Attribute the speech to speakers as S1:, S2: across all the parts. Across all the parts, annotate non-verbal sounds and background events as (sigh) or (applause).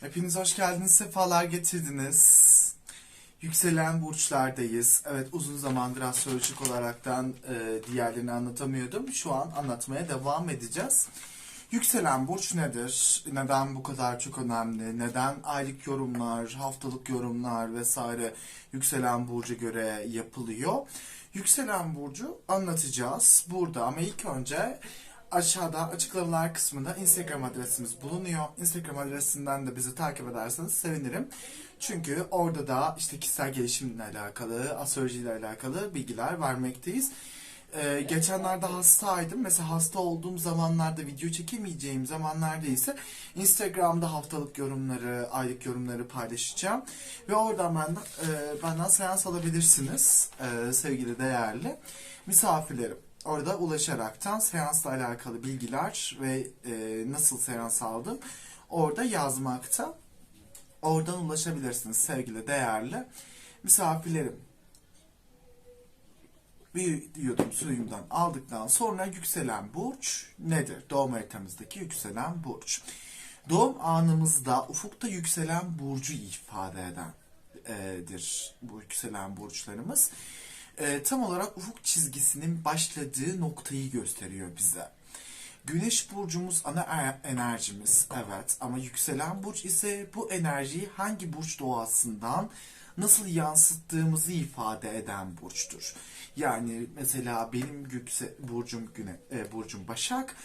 S1: Hepiniz hoş geldiniz, sefalar getirdiniz. Yükselen burçlardayız. Evet uzun zamandır astrolojik olaraktan e, diğerlerini anlatamıyordum. Şu an anlatmaya devam edeceğiz. Yükselen burç nedir? Neden bu kadar çok önemli? Neden aylık yorumlar, haftalık yorumlar vesaire yükselen burca göre yapılıyor? Yükselen burcu anlatacağız burada ama ilk önce aşağıda açıklamalar kısmında Instagram adresimiz bulunuyor. Instagram adresinden de bizi takip ederseniz sevinirim. Çünkü orada da işte kişisel gelişimle alakalı, astrolojiyle alakalı bilgiler vermekteyiz. Ee, geçenlerde hastaydım. Mesela hasta olduğum zamanlarda video çekemeyeceğim zamanlarda ise Instagram'da haftalık yorumları, aylık yorumları paylaşacağım. Ve oradan benden, e, benden seans alabilirsiniz e, sevgili değerli misafirlerim. Orada ulaşaraktan seansla alakalı bilgiler ve e, nasıl seans aldım orada yazmakta. Oradan ulaşabilirsiniz sevgili değerli misafirlerim. Bir yudum suyumdan aldıktan sonra yükselen burç nedir? Doğum haritamızdaki yükselen burç. Doğum anımızda ufukta yükselen burcu ifade edendir bu yükselen burçlarımız. E, tam olarak ufuk çizgisinin başladığı noktayı gösteriyor bize. Güneş burcumuz ana er- enerjimiz evet ama yükselen burç ise bu enerjiyi hangi burç doğasından nasıl yansıttığımızı ifade eden burçtur. Yani mesela benim yükse burcum güne e, burcum Başak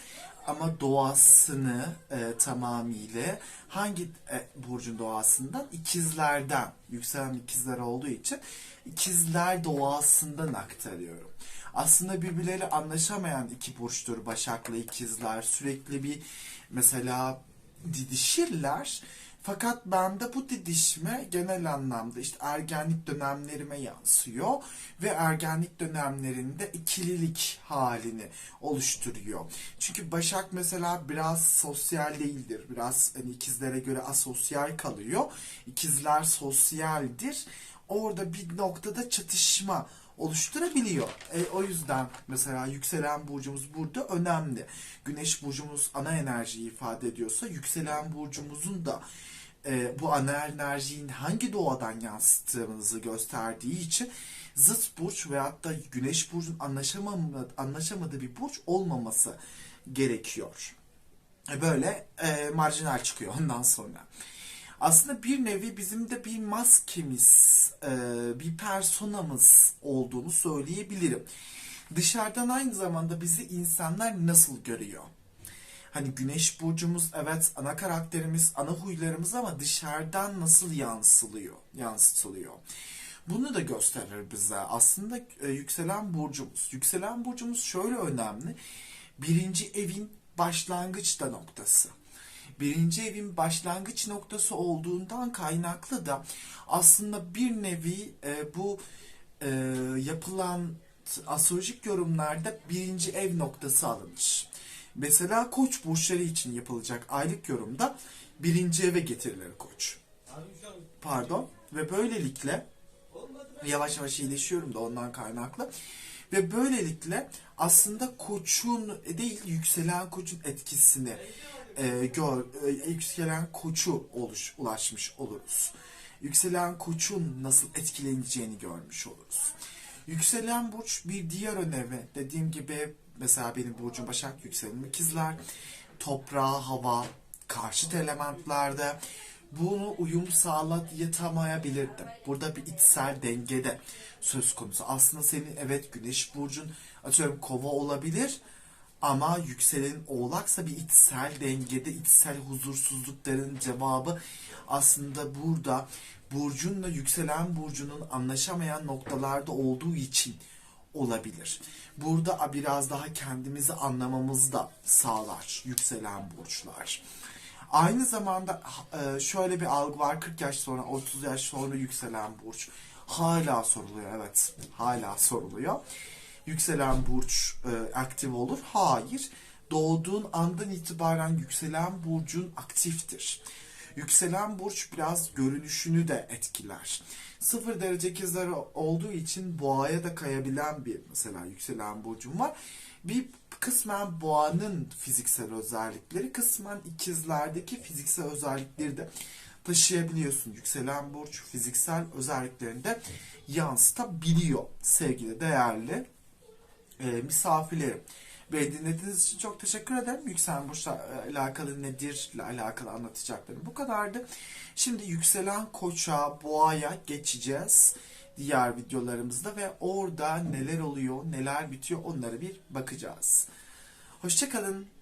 S1: ama doğasını e, tamamıyla hangi e, burcun doğasından ikizlerden yükselen ikizler olduğu için ikizler doğasından aktarıyorum. Aslında birbirleriyle anlaşamayan iki burçtur Başak'la ikizler. Sürekli bir mesela didişirler. Fakat bende bu didişme genel anlamda işte ergenlik dönemlerime yansıyor ve ergenlik dönemlerinde ikililik halini oluşturuyor. Çünkü Başak mesela biraz sosyal değildir. Biraz hani ikizlere göre asosyal kalıyor. İkizler sosyaldir. Orada bir noktada çatışma oluşturabiliyor. E, o yüzden mesela yükselen burcumuz burada önemli. Güneş burcumuz ana enerjiyi ifade ediyorsa yükselen burcumuzun da e, bu ana enerjiyi hangi doğadan yansıttığımızı gösterdiği için zıt burç veyahut da güneş burcun anlaşamadığı, anlaşamadığı bir burç olmaması gerekiyor. E, Böyle e, marjinal çıkıyor (laughs) ondan sonra. Aslında bir nevi bizim de bir maskemiz, e, bir personamız olduğunu söyleyebilirim. Dışarıdan aynı zamanda bizi insanlar nasıl görüyor? Hani güneş burcumuz evet ana karakterimiz, ana huylarımız ama dışarıdan nasıl yansılıyor, yansıtılıyor. Bunu da gösterir bize. Aslında e, yükselen burcumuz. Yükselen burcumuz şöyle önemli. Birinci evin başlangıç da noktası. Birinci evin başlangıç noktası olduğundan kaynaklı da aslında bir nevi e, bu e, yapılan astrolojik yorumlarda birinci ev noktası alınır. Mesela koç burçları için yapılacak aylık yorumda birinci eve getirilir koç. Pardon. Ve böylelikle yavaş yavaş iyileşiyorum da ondan kaynaklı. Ve böylelikle aslında koçun değil yükselen koçun etkisini e, gör, e, yükselen koçu oluş, ulaşmış oluruz. Yükselen koçun nasıl etkileneceğini görmüş oluruz. Yükselen burç bir diğer önemi dediğim gibi mesela benim burcum Başak yükselenim ikizler toprağa, hava, karşıt elementlerde bunu uyum sağlayatamayabilirdim. Burada bir içsel dengede söz konusu. Aslında senin evet güneş burcun atıyorum kova olabilir ama yükselen oğlaksa bir içsel dengede içsel huzursuzlukların cevabı aslında burada burcunla yükselen burcunun anlaşamayan noktalarda olduğu için olabilir. Burada biraz daha kendimizi anlamamızı da sağlar yükselen burçlar. Aynı zamanda e, şöyle bir algı var 40 yaş sonra 30 yaş sonra yükselen burç. Hala soruluyor evet hala soruluyor. Yükselen burç e, aktif olur. Hayır. Doğduğun andan itibaren yükselen burcun aktiftir. Yükselen burç biraz görünüşünü de etkiler. Sıfır derece ikizler olduğu için boğaya da kayabilen bir mesela yükselen burcum var. Bir kısmen boğanın fiziksel özellikleri, kısmen ikizlerdeki fiziksel özellikleri de taşıyabiliyorsun. Yükselen burç fiziksel özelliklerini de yansıtabiliyor sevgili değerli e, misafirlerim. Beni dinlediğiniz için çok teşekkür ederim. Yükselen burçla alakalı nedir ile alakalı anlatacaklarım bu kadardı. Şimdi yükselen koça, boğaya geçeceğiz diğer videolarımızda ve orada neler oluyor, neler bitiyor onlara bir bakacağız. Hoşçakalın.